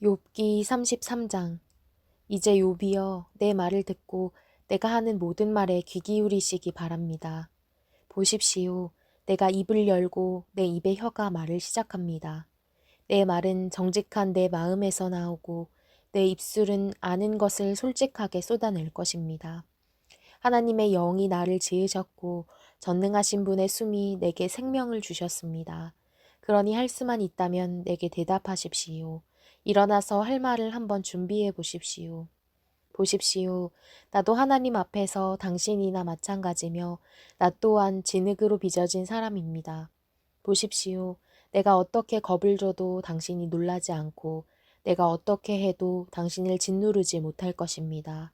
욥기 33장 이제 욥이여 내 말을 듣고 내가 하는 모든 말에 귀 기울이시기 바랍니다. 보십시오. 내가 입을 열고 내 입의 혀가 말을 시작합니다. 내 말은 정직한 내 마음에서 나오고 내 입술은 아는 것을 솔직하게 쏟아낼 것입니다. 하나님의 영이 나를 지으셨고 전능하신 분의 숨이 내게 생명을 주셨습니다. 그러니 할 수만 있다면 내게 대답하십시오. 일어나서 할 말을 한번 준비해 보십시오. 보십시오. 나도 하나님 앞에서 당신이나 마찬가지며 나 또한 진흙으로 빚어진 사람입니다. 보십시오. 내가 어떻게 겁을 줘도 당신이 놀라지 않고 내가 어떻게 해도 당신을 짓누르지 못할 것입니다.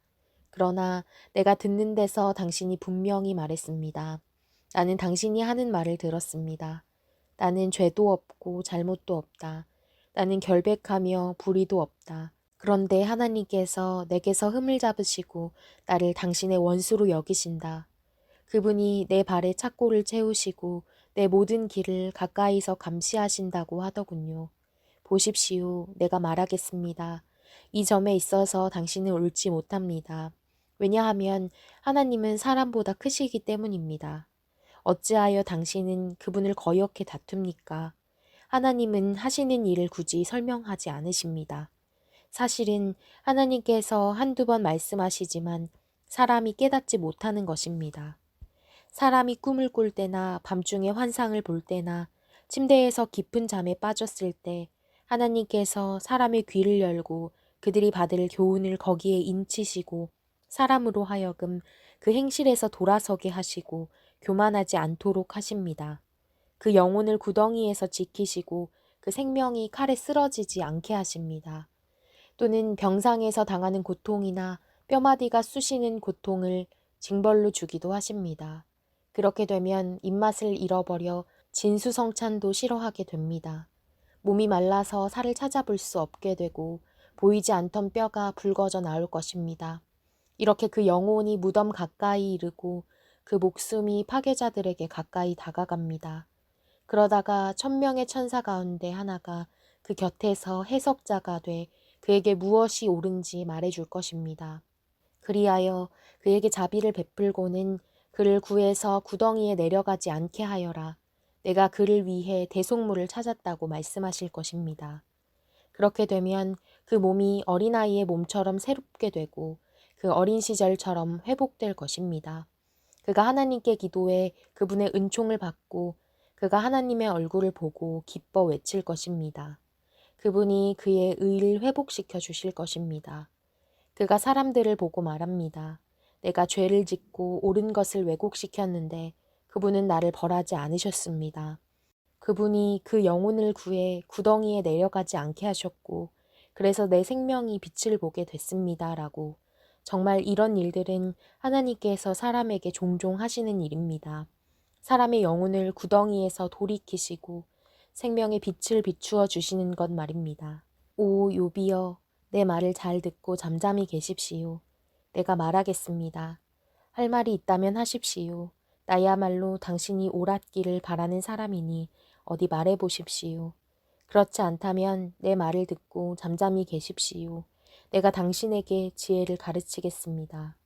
그러나 내가 듣는 데서 당신이 분명히 말했습니다. 나는 당신이 하는 말을 들었습니다. 나는 죄도 없고 잘못도 없다. 나는 결백하며 불의도 없다. 그런데 하나님께서 내게서 흠을 잡으시고 나를 당신의 원수로 여기신다. 그분이 내 발에 착고를 채우시고 내 모든 길을 가까이서 감시하신다고 하더군요. 보십시오. 내가 말하겠습니다. 이 점에 있어서 당신은 옳지 못합니다. 왜냐하면 하나님은 사람보다 크시기 때문입니다. 어찌하여 당신은 그분을 거역해 다툽니까? 하나님은 하시는 일을 굳이 설명하지 않으십니다. 사실은 하나님께서 한두 번 말씀하시지만 사람이 깨닫지 못하는 것입니다. 사람이 꿈을 꿀 때나 밤중에 환상을 볼 때나 침대에서 깊은 잠에 빠졌을 때 하나님께서 사람의 귀를 열고 그들이 받을 교훈을 거기에 인치시고 사람으로 하여금 그 행실에서 돌아서게 하시고 교만하지 않도록 하십니다. 그 영혼을 구덩이에서 지키시고 그 생명이 칼에 쓰러지지 않게 하십니다. 또는 병상에서 당하는 고통이나 뼈마디가 쑤시는 고통을 징벌로 주기도 하십니다. 그렇게 되면 입맛을 잃어버려 진수성찬도 싫어하게 됩니다. 몸이 말라서 살을 찾아볼 수 없게 되고 보이지 않던 뼈가 붉어져 나올 것입니다. 이렇게 그 영혼이 무덤 가까이 이르고 그 목숨이 파괴자들에게 가까이 다가갑니다. 그러다가 천명의 천사 가운데 하나가 그 곁에서 해석자가 돼 그에게 무엇이 옳은지 말해줄 것입니다. 그리하여 그에게 자비를 베풀고는 그를 구해서 구덩이에 내려가지 않게 하여라. 내가 그를 위해 대속물을 찾았다고 말씀하실 것입니다. 그렇게 되면 그 몸이 어린아이의 몸처럼 새롭게 되고 그 어린 시절처럼 회복될 것입니다. 그가 하나님께 기도해 그분의 은총을 받고 그가 하나님의 얼굴을 보고 기뻐 외칠 것입니다. 그분이 그의 의를 회복시켜 주실 것입니다. 그가 사람들을 보고 말합니다. 내가 죄를 짓고 옳은 것을 왜곡시켰는데 그분은 나를 벌하지 않으셨습니다. 그분이 그 영혼을 구해 구덩이에 내려가지 않게 하셨고 그래서 내 생명이 빛을 보게 됐습니다. 라고 정말 이런 일들은 하나님께서 사람에게 종종 하시는 일입니다. 사람의 영혼을 구덩이에서 돌이키시고 생명의 빛을 비추어 주시는 것 말입니다. 오 요비여 내 말을 잘 듣고 잠잠히 계십시오. 내가 말하겠습니다. 할 말이 있다면 하십시오. 나야말로 당신이 옳았기를 바라는 사람이니 어디 말해 보십시오. 그렇지 않다면 내 말을 듣고 잠잠히 계십시오. 내가 당신에게 지혜를 가르치겠습니다.